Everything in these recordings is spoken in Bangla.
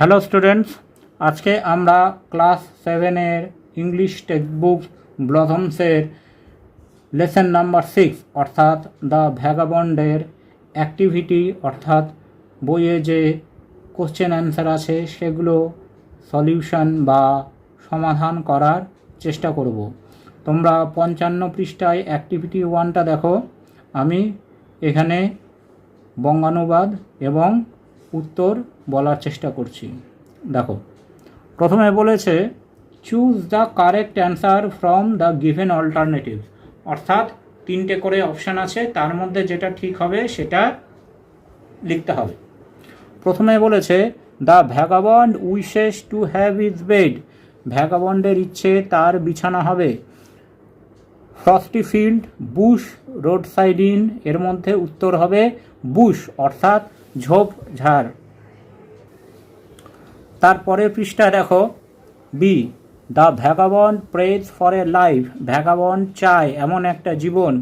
হ্যালো স্টুডেন্টস আজকে আমরা ক্লাস সেভেনের ইংলিশ টেক্সট বুক ব্লথমসের লেসন নাম্বার সিক্স অর্থাৎ দ্য ভ্যাগাবন্ডের অ্যাক্টিভিটি অর্থাৎ বইয়ে যে কোশ্চেন অ্যান্সার আছে, সেগুলো সলিউশন বা সমাধান করার চেষ্টা করব। তোমরা পঞ্চান্ন পৃষ্ঠায় অ্যাক্টিভিটি ওয়ানটা দেখো। আমি এখানে বঙ্গানুবাদ এবং উত্তর বলার চেষ্টা করছি। দেখো, প্রথমে বলেছে choose the correct answer from the given alternative অর্থাৎ, তিনটে করে অপশান আছে, তার মধ্যে যেটা ঠিক হবে, সেটা লিখতে হবে। প্রথমে বলেছে the vagabond wishes to have is bed ভ্যাগাবন্ডের ইচ্ছে তার বিছানা হবে। Frosty field bush road side in এর মধ্যে উত্তর হবে বুশ অর্থাৎ ঝোপ ঝাড় তারপরে পৃষ্ঠা দেখো। B the vagabond prays for a life vagabond চায় এমন একটা জীবন।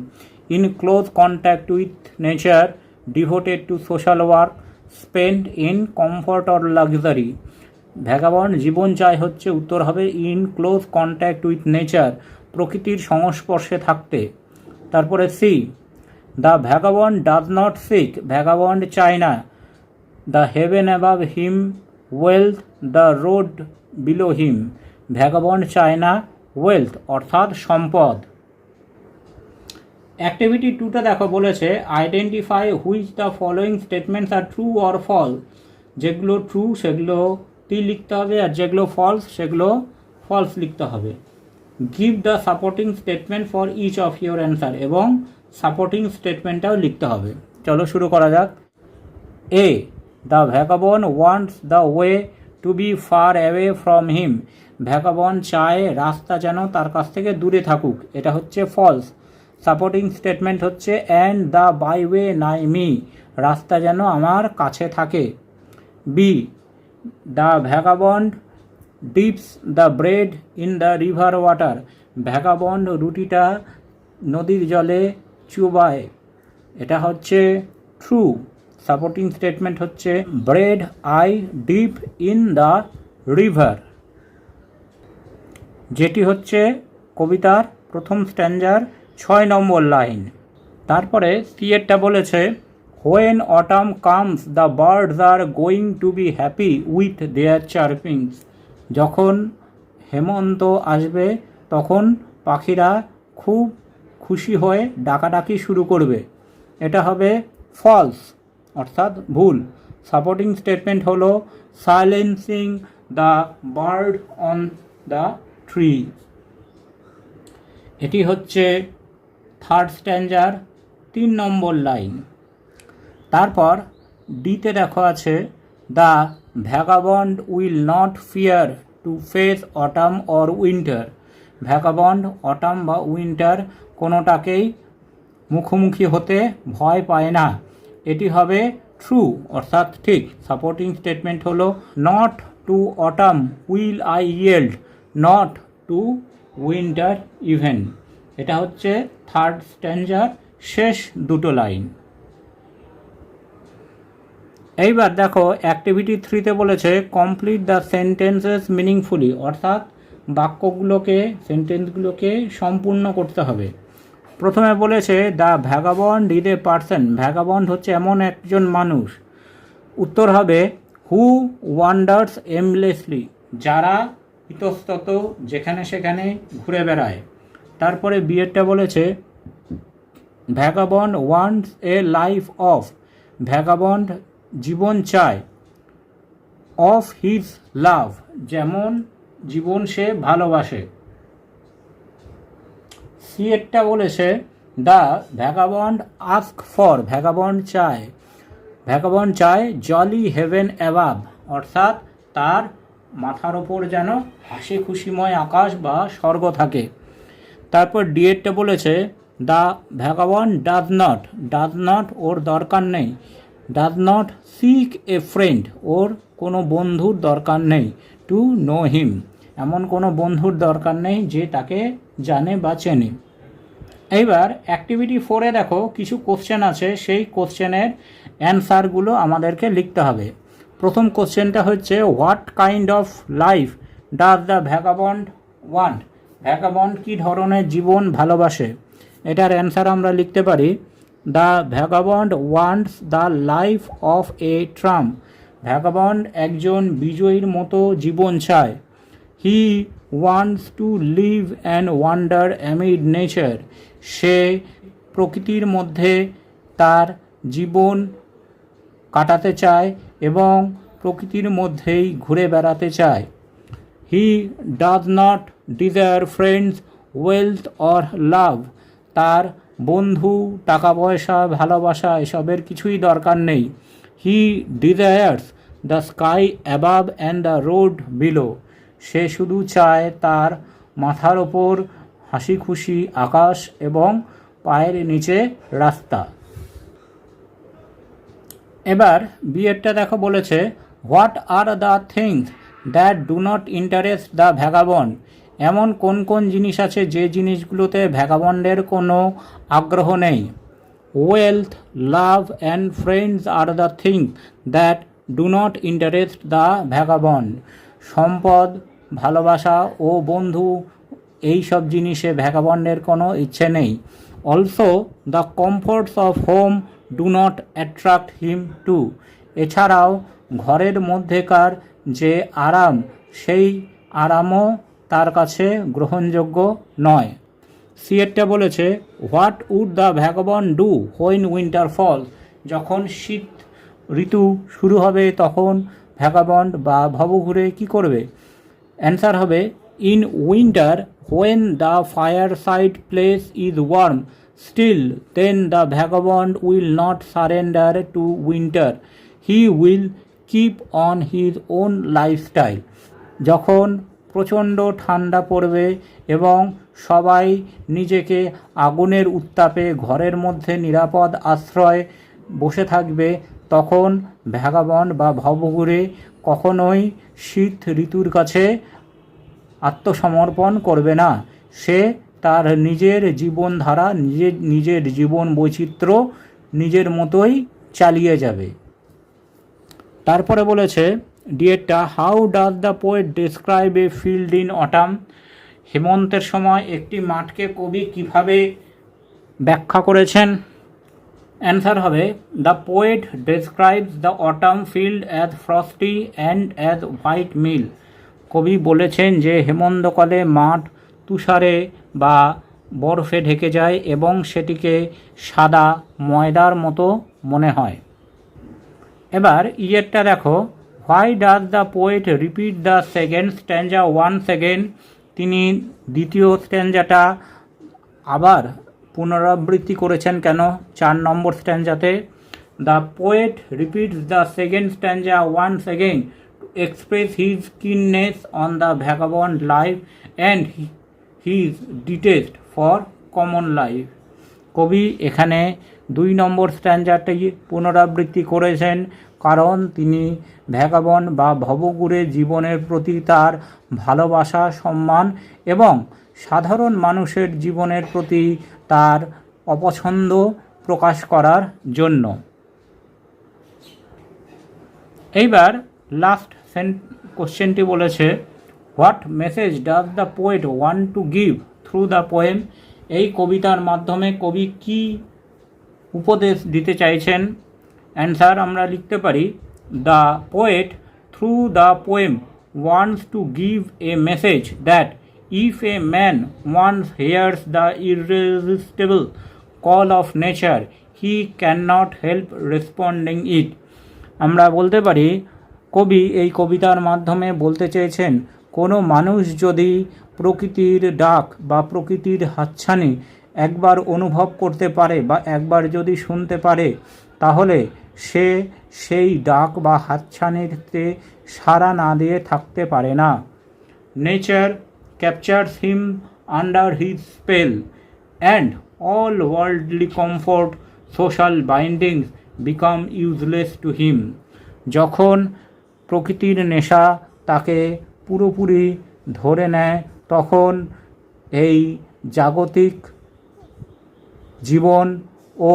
In close contact with nature devoted to social work spend in comfort or luxury vagabond জীবন চায় হচ্ছে উত্তর হবে in close contact with nature প্রকৃতির সংস্পর্শে থাকতে। তারপরে C the vagabond does not seek vagabond চায় না। The heaven above him wealth the road below him vagabond চায় না ওয়েলথ অর্থাৎ সম্পদ। অ্যাক্টিভিটি টুটা দেখো বলেছে identify which the following statements are true or fall যেগুলো ট্রু সেগুলো টি লিখতে হবে, আর যেগুলো ফলস সেগুলো ফলস লিখতে হবে। Give the supporting statement for each of your answer এবং সাপোর্টিং স্টেটমেন্টটাও লিখতে হবে। চলো শুরু করা যাক। A the vagabond wants the way to be far away from him vagabond চায় রাস্তা যেন তার কাছ থেকে দূরে থাকুক। এটা হচ্ছে ফলস সাপোর্টিং স্টেটমেন্ট হচ্ছে and the byway nigh me রাস্তা যেন আমার কাছে থাকে। B the vagabond dips the bread in the river water vagabond রুটিটা নদীর জলে চুবায়। এটা হচ্ছে ট্রু সাপোর্টিং স্টেটমেন্ট হচ্ছে bread I dip in the river যেটি হচ্ছে কবিতার প্রথম স্ট্যান্ডার ছয় নম্বর লাইন তারপরে সিয়েরটা বলেছে when autumn comes the birds are going to be happy with their chirpings যখন হেমন্ত আসবে, তখন পাখিরা খুব খুশি হয়ে ডাকাডাকি শুরু করবে। এটা হবে ফলস অর্থাৎ ভুল। সাপোর্টিং স্টেটমেন্ট হলো silencing the bird on the tree এটি হচ্ছে থার্ড স্ট্যান্ডার তিন নম্বর লাইন তারপর ডিতে দেখো আছে the vagabond will not fear to face autumn or winter vagabond autumn বা উইন্টার কোনোটাকেই মুখোমুখি হতে ভয় পায় না। এটি হবে ট্রু অর্থাৎ ঠিক। সাপোর্টিং স্টেটমেন্ট হলো not to autumn will I yield not to winter even এটা হচ্ছে থার্ড স্ট্যান্ডার শেষ দুটো লাইন এইবার দেখো অ্যাক্টিভিটি থ্রিতে বলেছে কমপ্লিট দ্য সেন্টেন্সেস মিনিংফুলি অর্থাৎ বাক্যগুলোকে সেন্টেন্সগুলোকে সম্পূর্ণ করতে হবে। প্রথমে বলেছে, the vagabond is a person. Vagabond হচ্ছে এমন একজন মানুষ। উত্তর হবে, হু ওয়ান্ডার্স এমলেসলি, যারা ইতস্তত যেখানে সেখানে ঘুরে বেড়ায়। তারপরে বিয়েরটা বলেছে, vagabond wants a life of. Vagabond জীবন চায়, অফ হিজ লাভ, যেমন জীবন সে ভালোবাসে। সিয়েরটা বলেছে, the vagabond ask for, vagabond চায় ভ্যাগাবন্ড চায় জলি হেভেন অ্যাবাব অর্থাৎ তার মাথার ওপর যেন হাসি খুশিময় আকাশ বা স্বর্গ থাকে। তারপর ডিএডটা বলেছে, the vagabond does not does not ওর দরকার নেই, does not seek a friend, ওর কোনো বন্ধুর দরকার নেই, টু নো হিম, এমন কোনো বন্ধুর দরকার নেই যে তাকে জানে বা চেনে। এইবার অ্যাক্টিভিটি ফোরে দেখো কিছু কোশ্চেন আছে, সেই কোশ্চেনের অ্যান্সারগুলো আমাদেরকে লিখতে হবে। প্রথম কোশ্চেনটা হচ্ছে what kind of life does the vagabond want vagabond কী ধরনের জীবন ভালোবাসে? এটার অ্যান্সার আমরা লিখতে পারি the vagabond wants the life of a tramp vagabond একজন বিজয়ীর মতো জীবন চায়। He wants to live and wander amid nature সে প্রকৃতির মধ্যে তার জীবন কাটাতে চায় এবং প্রকৃতির মধ্যেই ঘুরে বেড়াতে চায়। He does not desire friends wealth or love তার বন্ধু টাকা পয়সা ভালোবাসা, এসবের কিছুই দরকার নেই। He desires the sky above and the road below সে শুধু চায় তার মাথার ওপর হাসি খুশি আকাশ এবং পায়ের নিচে রাস্তা। এবার বিয়েরটা দেখো বলেছে, what are the things that do not interest the vagabond এমন কোন কোন জিনিস আছে যে জিনিসগুলোতে ভ্যাগাবন্ডের কোনো আগ্রহ নেই? Wealth, love and friends are the thing that do not interest the vagabond. সম্পদ, ভালোবাসা ও বন্ধু এই সব জিনিসে ভ্যাগাবন্ডের কোনো ইচ্ছে নেই। Also the comforts of home do not attract him to এছাড়াও, ঘরের মধ্যেকার যে আরাম, সেই আরামও তার কাছে গ্রহণযোগ্য নয়। সিয়েটটা বলেছে what would the vagabond do when winter fall যখন শীত ঋতু শুরু হবে, তখন ভ্যাগাবন্ড বা ভবঘুরে কি করবে? অ্যান্সার হবে in winter when the fire side place is warm still then the vagabond will not surrender to winter he will keep on his own lifestyle যখন প্রচণ্ড ঠান্ডা পড়বে এবং সবাই নিজেকে আগুনের উত্তাপে ঘরের মধ্যে নিরাপদ আশ্রয় বসে থাকবে, তখন ভ্যাগাবন্ড বা ভবঘুরে কখনোই শীত ঋতুর কাছে আত্মসমর্পণ করবে না। সে তার নিজের জীবনধারা, নিজের নিজের জীবন বৈচিত্র্য নিজের মতোই চালিয়ে যাবে। তারপরে বলেছে ডিয়েটটা how does the poet describe a field in autumn হেমন্তের সময় একটি মাঠকে কবি কীভাবে ব্যাখ্যা করেছেন? অ্যান্সার হবে the poet describes the autumn field as frosty and as white meal কবি বলেছেন যে, হেমন্তকালে মাঠ তুষারে বা বরফে ঢেকে যায় এবং সেটিকে সাদা ময়দার মতো মনে হয়। এবার ইয়েরটা দেখো। Why does the poet repeat the second stanza one second তিনি দ্বিতীয় স্ট্যান্ডাটা আবার পুনরাবৃত্তি করেছেন কেন? চার নম্বর স্ট্যান্ডাতে the poet repeats the second stanza one second express his keenness on the vagabond life and his detest for common life কবি এখানে দুই নম্বর স্ট্যান্ডারটি পুনরাবৃত্তি করেছেন কারণ তিনি ভ্যাগাবন বা ভবগুরে জীবনের প্রতি তার ভালোবাসা, সম্মান এবং সাধারণ মানুষের জীবনের প্রতি তার অপছন্দ প্রকাশ করার জন্য। এইবার লাস্ট কোশ্চেনটি বলেছে, what message does the poet want to give through the poem? এই কবিতার মাধ্যমে কবি কি উপদেশ দিতে চাইছেন? অ্যান্সার আমরা লিখতে পারি, the poet through the poem wants to give a message that if a man once hears the irresistible call of nature, he can not help responding it. আমরা বলতে পারি কবি এই কবিতার মাধ্যমে বলতে চেয়েছেন, কোনো মানুষ যদি প্রকৃতির ডাক বা প্রকৃতির হাতছানি একবার অনুভব করতে পারে বা একবার যদি শুনতে পারে, তাহলে সে সেই ডাক বা হাতছানিতে সাড়া না দিয়ে থাকতে পারে না। Nature captures him under his spell and all worldly comfort social bindings become useless to him. যখন প্রকৃতির নেশা তাকে পুরোপুরি ধরে নেয়, তখন এই জাগতিক জীবন ও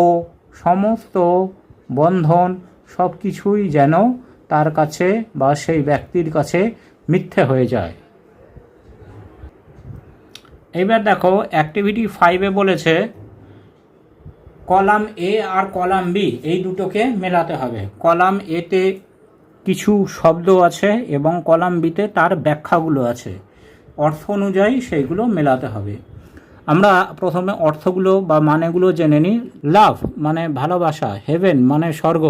সমস্ত বন্ধন সব কিছুই যেন তার কাছে বা সেই ব্যক্তির কাছে মিথ্যে হয়ে যায়। এবার দেখো অ্যাক্টিভিটি ফাইভে বলেছে কলাম এ আর কলাম বি এই দুটোকে মেলাতে হবে। কলাম এতে কিছু শব্দ আছে এবং কলাম বিতে তার ব্যাখ্যাগুলো আছে। অর্থ অনুযায়ী সেইগুলো মেলাতে হবে। আমরা প্রথমে অর্থগুলো বা মানেগুলো জেনে নিই। লাভ মানে ভালোবাসা, হেভেন মানে স্বর্গ,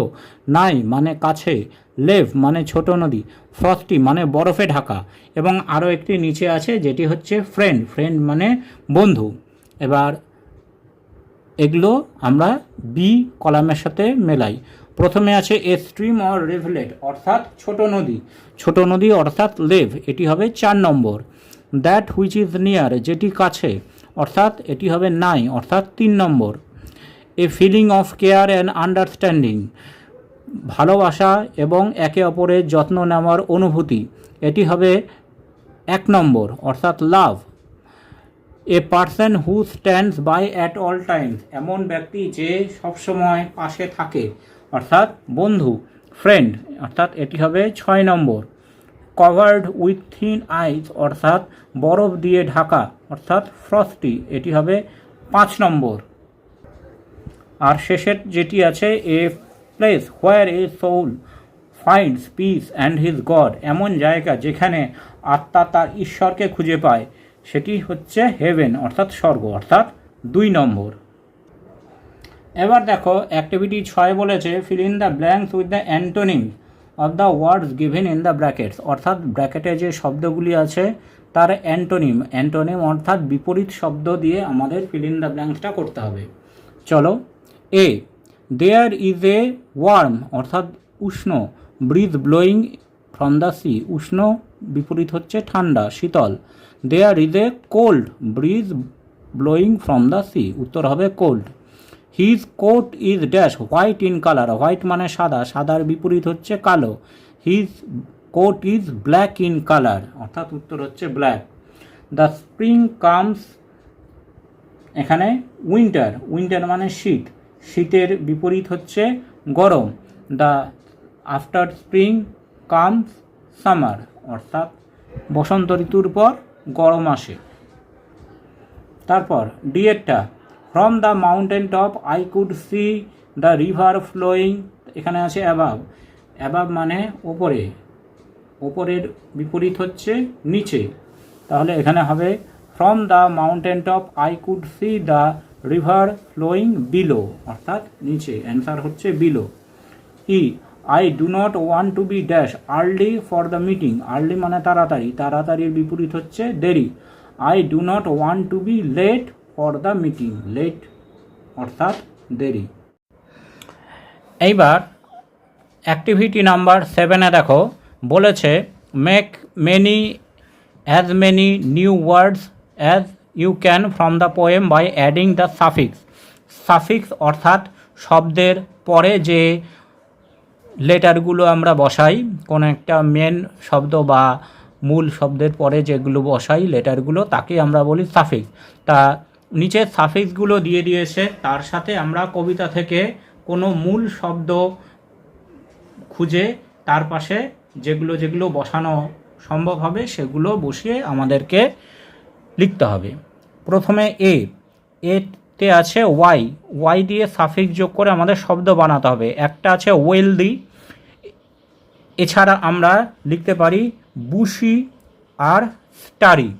নাই মানে কাছে, লেভ মানে ছোট নদী ফ্রস্টি মানে বরফে ঢাকা, এবং আরও একটি নিচে আছে যেটি হচ্ছে ফ্রেন্ড। ফ্রেন্ড মানে বন্ধু। এবার এগুলো আমরা বি কলামের সাথে মেলাই। প্রথমে আছে এ স্ট্রিম অর রেভলেট, অর্থাৎ ছোট নদী। ছোট নদী অর্থাৎ লেভ, এটি হবে চার নম্বর। দ্যাট হুইচ ইজ নিয়ার যেটি কাছে, অর্থাৎ এটি হবে নাই, অর্থাৎ তিন নম্বর। A feeling of care and understanding ভালোবাসা এবং একে অপরের যত্ন নেওয়ার অনুভূতি, এটি হবে এক নম্বর, অর্থাৎ love a person who stands by at all times এমন ব্যক্তি যে সবসময় পাশে থাকে। অর্থাৎ বন্ধু ফ্রেন্ড অর্থাৎ এটি হবে ছয় নম্বর। কভার্ড উইথ থিন আইস অর্থাৎ বরফ দিয়ে ঢাকা, অর্থাৎ ফ্রস্টি এটি হবে পাঁচ নম্বর। আর শেষের যেটি আছে a place where a soul finds peace and his God এমন জায়গা যেখানে আত্মা তার ঈশ্বরকে খুঁজে পায়, সেটি হচ্ছে হেভেন অর্থাৎ স্বর্গ, অর্থাৎ দুই নম্বর। এবার দেখো অ্যাক্টিভিটি ছয় বলেছে fill in the blanks with the antonym of the words given in the brackets অর্থাৎ ব্র্যাকেটে যে শব্দগুলি আছে, তার অ্যান্টোনিম অ্যান্টোনিম অর্থাৎ বিপরীত শব্দ দিয়ে আমাদের ফিল ইন দ্য ব্ল্যাঙ্কসটা করতে হবে। চলো এ দেয়ার ইজ এ ওয়ার্ম অর্থাৎ উষ্ণ breeze blowing from the sea উষ্ণ, বিপরীত হচ্ছে ঠান্ডা, শীতল। There is a cold breeze blowing from the sea উত্তর হবে cold his coat is dash white in colour white মানে সাদা, সাদার বিপরীত হচ্ছে কালো। His coat is black in colour অর্থাৎ উত্তর হচ্ছে ব্ল্যাক দ্য স্প্রিং কামস এখানে উইন্টার উইন্টার মানে শীত। শীতের বিপরীত হচ্ছে গরম। The after spring comes summer অর্থাৎ বসন্ত ঋতুর পর গরম আসে। তারপর ডিএরটা from the mountain top I could see the river flowing এখানে আছে অ্যাবাব অ্যাবাব মানে ওপরে ওপরের বিপরীত হচ্ছে নিচে। তাহলে এখানে হবে from the mountain top I could see the river flowing below অর্থাৎ নিচে। অ্যান্সার হচ্ছে below E I do not want to be dash early for the meeting early মানে তাড়াতাড়ি। তাড়াতাড়ির বিপরীত হচ্ছে দেরি। I do not want to be late for the meeting late অর্থাৎ দেরি। এইবার অ্যাক্টিভিটি নাম্বার সেভেনে দেখো, বলেছে make many as many new words as you can from the poem by adding the suffix suffix অর্থাৎ শব্দের পরে যে লেটারগুলো আমরা বসাই, কোনো একটা মেন শব্দ বা মূল শব্দের পরে যেগুলো বসাই লেটারগুলো তাকে আমরা বলি সাফিক্স তা নিচে সাফিক্সগুলো দিয়ে দিয়েছে। তার সাথে আমরা কবিতা থেকে কোনো মূল শব্দ খুঁজে তার পাশে যেগুলো যেগুলো বসানো সম্ভব হবে, সেগুলো বসিয়ে আমাদেরকে লিখতে হবে। প্রথমে এ, এতে আছে ওয়াই। ওয়াই দিয়ে সাফিক্স যোগ করে আমাদের শব্দ বানাতে হবে। একটা আছে ওয়েলদি এছাড়া আমরা লিখতে পারি বুশি আর স্টারি।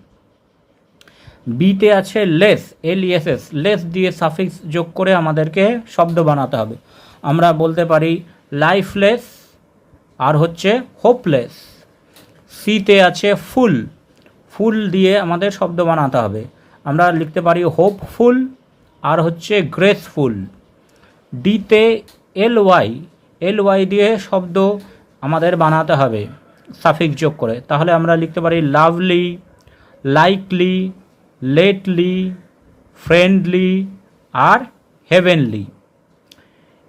বিতে আছে less L S S less দিয়ে সাফিক্স যোগ করে আমাদেরকে শব্দ বানাতে হবে। আমরা বলতে পারি লাইফলেস, আর হচ্ছে হোপলেস। সিতে আছে ফুল। ফুল দিয়ে আমাদের শব্দ বানাতে হবে। আমরা লিখতে পারি হোপফুল, আর হচ্ছে গ্রেসফুল। ডিতে এল ওয়াই এল ওয়াই দিয়ে শব্দ আমাদের বানাতে হবে সাফিক যোগ করে। তাহলে আমরা লিখতে পারি লাভলি, লাইকলি লেটলি ফ্রেন্ডলি আর হেভেনলি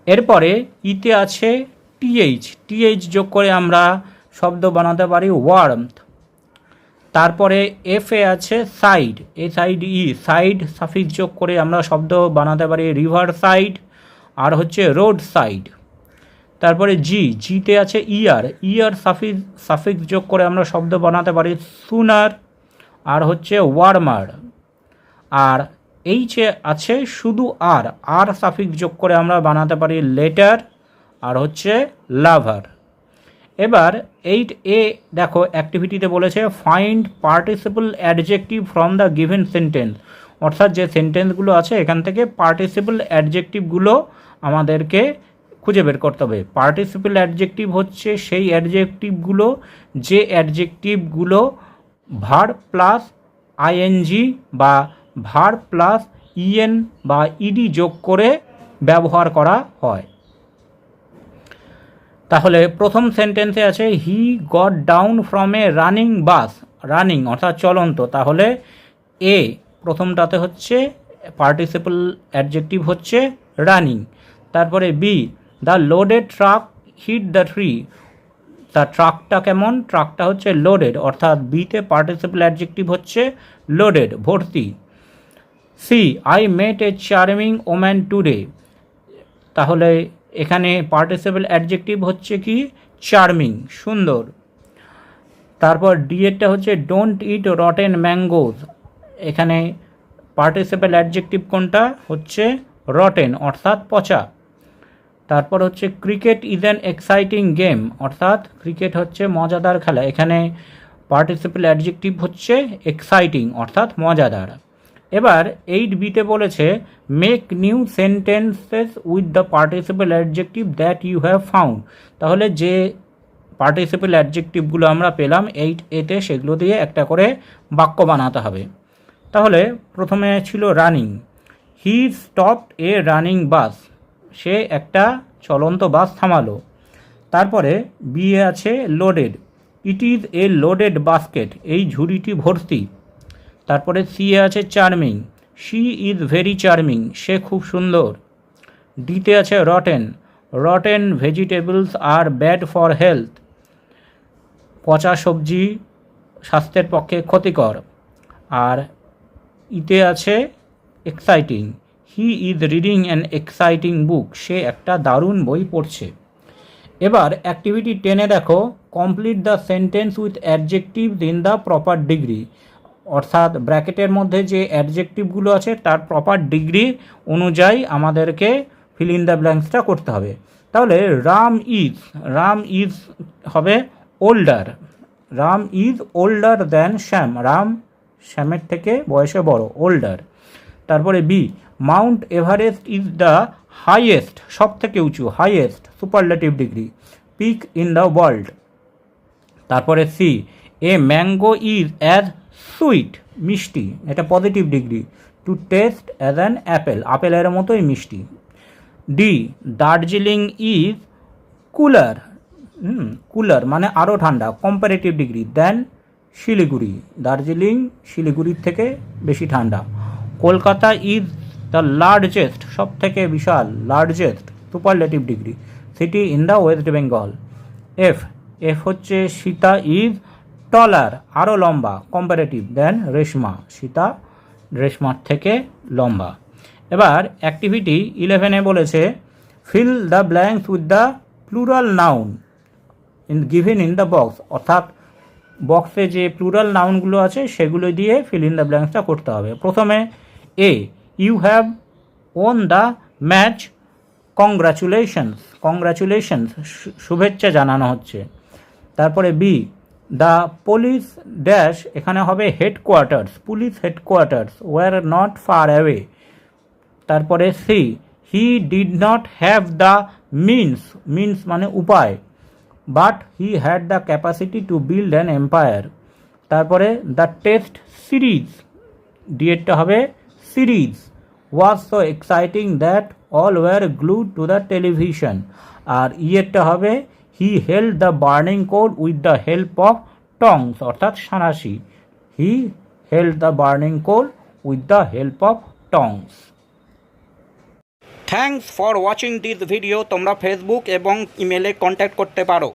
এরপরে ইতে আছে টিএইচ টিএইচ যোগ করে আমরা শব্দ বানাতে পারি ওয়ার্মথ তারপরে এফ এ আছে side A side E side suffix যোগ করে আমরা শব্দ বানাতে পারি রিভার সাইড আর হচ্ছে রোড সাইড তারপরে জি জিতে আছে ইয়ার ইয়ার সাফিক্স সাফিক্স যোগ করে আমরা শব্দ বানাতে পারি সুনার আর হচ্ছে ওয়ার্মার আর এইচে আছে শুধু আর আর সাফিক্স যোগ করে আমরা বানাতে পারি লেটার আর হচ্ছে লাভার এবার এইট এ দেখো অ্যাক্টিভিটিতে বলেছে find participle adjective from the given sentence অর্থাৎ যে সেন্টেন্সগুলো আছে, এখান থেকে পার্টিসিপল অ্যাডজেক্টিভগুলো আমাদেরকে খুঁজে বের করতে হবে। পার্টিসিপল অ্যাডজেক্টিভ হচ্ছে সেই অ্যাডজেক্টিভগুলো যে অ্যাডজেক্টিভগুলো ভার প্লাস আইএনজি বা ভার প্লাস ইএন বা ইডি যোগ করে ব্যবহার করা হয়। তাহলে প্রথম সেন্টেন্সে আছে he got down from a running bus running অর্থাৎ চলন্ত। তাহলে এ প্রথমটাতে হচ্ছে পার্টিসিপল অ্যাডজেক্টিভ হচ্ছে রানিং তারপরে B the loaded truck hit the tree তা ট্রাকটা কেমন? ট্রাকটা হচ্ছে লোডেড অর্থাৎ বিতে পার্টিসিপল অ্যাডজেক্টিভ হচ্ছে লোডেড ভর্তি। C I met a charming woman today তাহলে এখানে পার্টিসিপেল অ্যাডজেক্টিভ হচ্ছে কি? চার্মিং সুন্দর। তারপর ডি এরটা হচ্ছে ডোন্ট ইট রটেন ম্যাঙ্গোজ এখানে পার্টিসিপল অ্যাডজেক্টিভ কোনটা? হচ্ছে রটেন অর্থাৎ পচা। তারপর হচ্ছে cricket is an exciting game অর্থাৎ ক্রিকেট হচ্ছে মজাদার খেলা। এখানে পার্টিসিপেল অ্যাডজেক্টিভ হচ্ছে এক্সাইটিং অর্থাৎ মজাদার। এবার এইট বিতে বলেছে make new sentences with the participle adjective that you have found তাহলে যে পার্টিসিপল অ্যাডজেক্টিভগুলো আমরা পেলাম এইট এতে সেগুলো দিয়ে একটা করে বাক্য বানাতে হবে। তাহলে প্রথমে ছিল running he stopped a running bus সে একটা চলন্ত বাস থামালো। তারপরে বিয়ে আছে loaded it is a loaded basket এই ঝুড়িটি ভর্তি। তারপরে সি এ আছে charming. She is very charming, সে খুব সুন্দর। ডিতে আছে rotten. Rotten vegetables are bad for health. পচা সবজি স্বাস্থ্যের পক্ষে ক্ষতিকর। আর ইতে আছে exciting. He is reading an exciting book, সে একটা দারুণ বই পড়ছে। এবার অ্যাক্টিভিটি টেনে দেখো। Complete the sentence with adjective in the proper degree. অর্থাৎ ব্র্যাকেটের মধ্যে যে অ্যাডজেক্টিভগুলো আছে, তার প্রপার ডিগ্রি অনুযায়ী আমাদেরকে ফিল ইন দ্য ব্ল্যাঙ্কসটা করতে হবে। তাহলে রাম ইজ রাম ইজ হবে older Ram is older than Shyam Ram শ্যামের থেকে বয়সে বড় ওল্ডার তারপরে B Mount Everest is the highest সব থেকে উঁচু highest superlative degree peak in the world তারপরে C a mango is as sweet, মিষ্টি, এটা positive degree to taste as an apple আপেলের মতোই মিষ্টি। D Darjeeling is cooler cooler মানে আরও ঠান্ডা comparative degree than Siliguri Darjeeling শিলিগুড়ির থেকে বেশি ঠান্ডা। কলকাতা ইজ দ্য লার্জেস্ট সব থেকে বিশাল largest superlative degree city in the West Bengal F F হচ্ছে সীতা ইজ টলার আরও লম্বা কম্পারেটিভ দেন রেশমা, সীতা, রেশমার থেকে লম্বা। এবার অ্যাক্টিভিটি ইলেভেনে বলেছে fill the blanks with the plural noun in given in the box অর্থাৎ বক্সে যে প্লুরাল নাউনগুলো আছে, সেগুলো দিয়ে ফিল ইন দ্য ব্ল্যাঙ্কসটা করতে হবে। প্রথমে A you have won the match congratulations congratulations শুভেচ্ছা জানানো হচ্ছে। তারপরে বি দ্য পুলিশ ড্যাশ এখানে হবে headquarters police headquarters were not far away তারপরে C he did not have the means means মানে উপায় but he had the capacity to build an empire তারপরে দ্য টেস্ট সিরিজ ডিএডটা হবে series was so exciting that all were glued to the television আর ইয়েরটা হবে he held the burning coal with the help of tongs অর্থাৎ সাঁড়াশি। He held the burning coal with the help of tongs thanks for watching this video তোমরা ফেসবুক এবং ইমেলে কন্ট্যাক্ট করতে পারো।